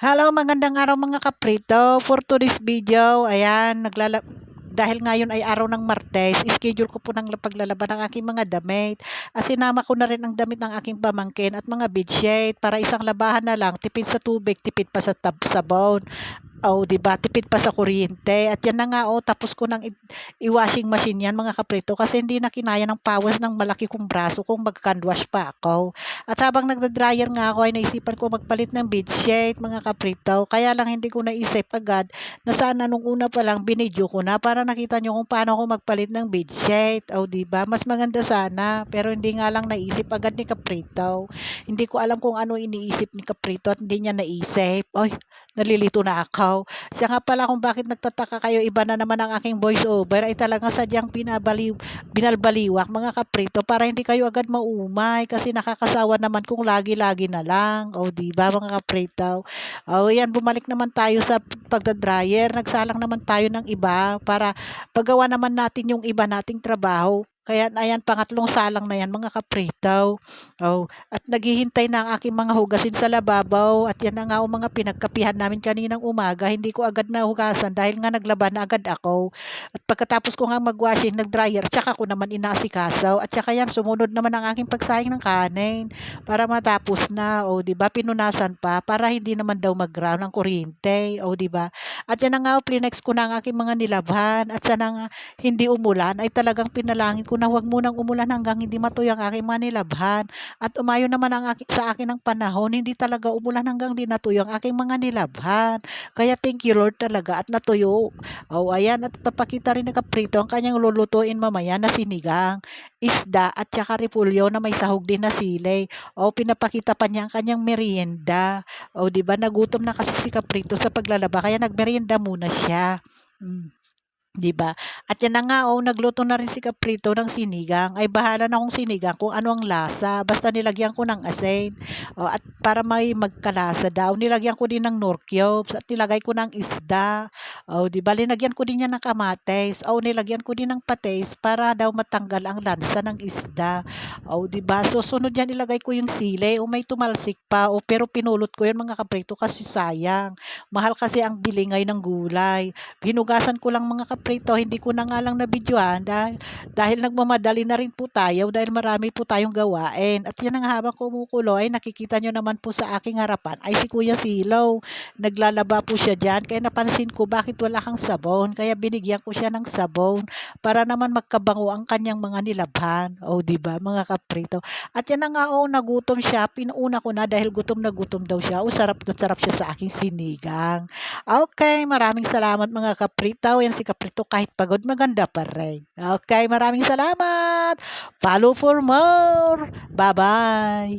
Hello, magandang araw mga kaprito. For today's video, ayan, naglala dahil ngayon ay araw ng Martes, schedule ko po ng paglalaban ng aking mga damit. At sinama ko na rin ang damit ng aking pamangkin at mga bedsheet para isang labahan na lang, tipid sa tubig, tipid pa sa tab sabon. Oh, 'di ba? Tipid pa sa kuryente. At 'yan na nga oh, tapos ko nang i-washing machine 'yan mga kaprito kasi hindi na kinaya ng pawis ng malaki kong braso kung mag-hand wash pa ako. At habang nagda-dryer nga ako ay naisipan ko magpalit ng bedsheet mga kaprito. Kaya lang hindi ko naisip agad na sana nung una pa lang binidyo ko na para nakita nyo kung paano ako magpalit ng bedsheet. Oh, 'di ba? Mas maganda sana pero hindi nga lang naisip agad ni Kaprito. Hindi ko alam kung ano iniisip ni Kaprito at hindi niya naisip. Oy, nalilito na ako. Siya nga pala kung bakit nagtataka kayo, iba na naman ang aking voice over, ay talagang sadyang binabaliw, binalbaliwak mga kaprito para hindi kayo agad maumay kasi nakakasawa naman kung lagi-lagi na lang. O di ba mga kaprito? O yan, bumalik naman tayo sa pagdadryer. Nagsalang naman tayo ng iba para paggawa naman natin yung iba nating trabaho. Kaya ayan, pangatlong salang na yan mga kaprito. Oh, at naghihintay na ang aking mga hugasin sa lababaw at yan na nga ang mga pinagkapihan namin kaninang umaga. Hindi ko agad nahugasan dahil nga naglaban na agad ako. At pagkatapos ko nga mag-washing, nag-dryer, tsaka ko naman inaasikasaw. At tsaka yan, sumunod naman ang aking pagsayang ng kanin para matapos na. O, di ba? Pinunasan pa para hindi naman daw mag-ground ang kuryente. O, di ba? At yan na nga, plinex ko na ang aking mga nilabhan. At sana nga, hindi umulan, ay talagang pinalangin ko na huwag munang umulan hanggang hindi matuyo ang aking mga nilabhan. At umayo naman ang aki, sa akin ng panahon, hindi talaga umulan hanggang di natuyo ang aking mga nilabhan. Kaya thank you Lord talaga at natuyo. O ayan, at papakita rin ni Kaprito ang kanyang lulutuin mamaya na sinigang, isda at saka repulyo na may sahog din na sili. O pinapakita pa niya ang kanyang merienda. O di ba nagutom na kasi si Kaprito sa paglalaba kaya nagmerienda muna siya. Mm. 'Di ba? At yan na nga, oh, nagluto na rin si Kaprito ng sinigang. Ay bahala na kung sinigang kung ano ang lasa. Basta nilagyan ko ng asin. Oh, at para may magkalasa daw, nilagyan ko din ng nor cubes at nilagay ko ng isda. Oh, 'di ba? Linagyan ko din yan ng kamates. Oh, nilagyan ko din ng patis para daw matanggal ang lansa ng isda. Oh, 'di ba? So sunod yan ilagay ko yung sili. O may tumalsik pa. O pero pinulot ko yan mga Kaprito kasi sayang. Mahal kasi ang bili ngayon ng gulay. Hinugasan ko lang mga kaprito, hindi ko na nga lang nabidyoan dahil, dahil nagmamadali na rin po tayo dahil marami po tayong gawain. At yan ang habang kumukulo ay nakikita nyo naman po sa aking harapan ay si Kuya Silaw. Naglalaba po siya dyan kaya napansin ko bakit wala kang sabon. Kaya binigyan ko siya ng sabon para naman magkabango ang kanyang mga nilabhan. O di ba mga kaprito. At yan na nga oh, nagutom siya. Pinuuna ko na dahil gutom na gutom daw siya. O sarap na sarap siya sa aking sinigang. Okay, maraming salamat mga kaprito. Yan si kaprito kahit pagod maganda pa rin. Okay, maraming salamat. Follow for more. Bye-bye.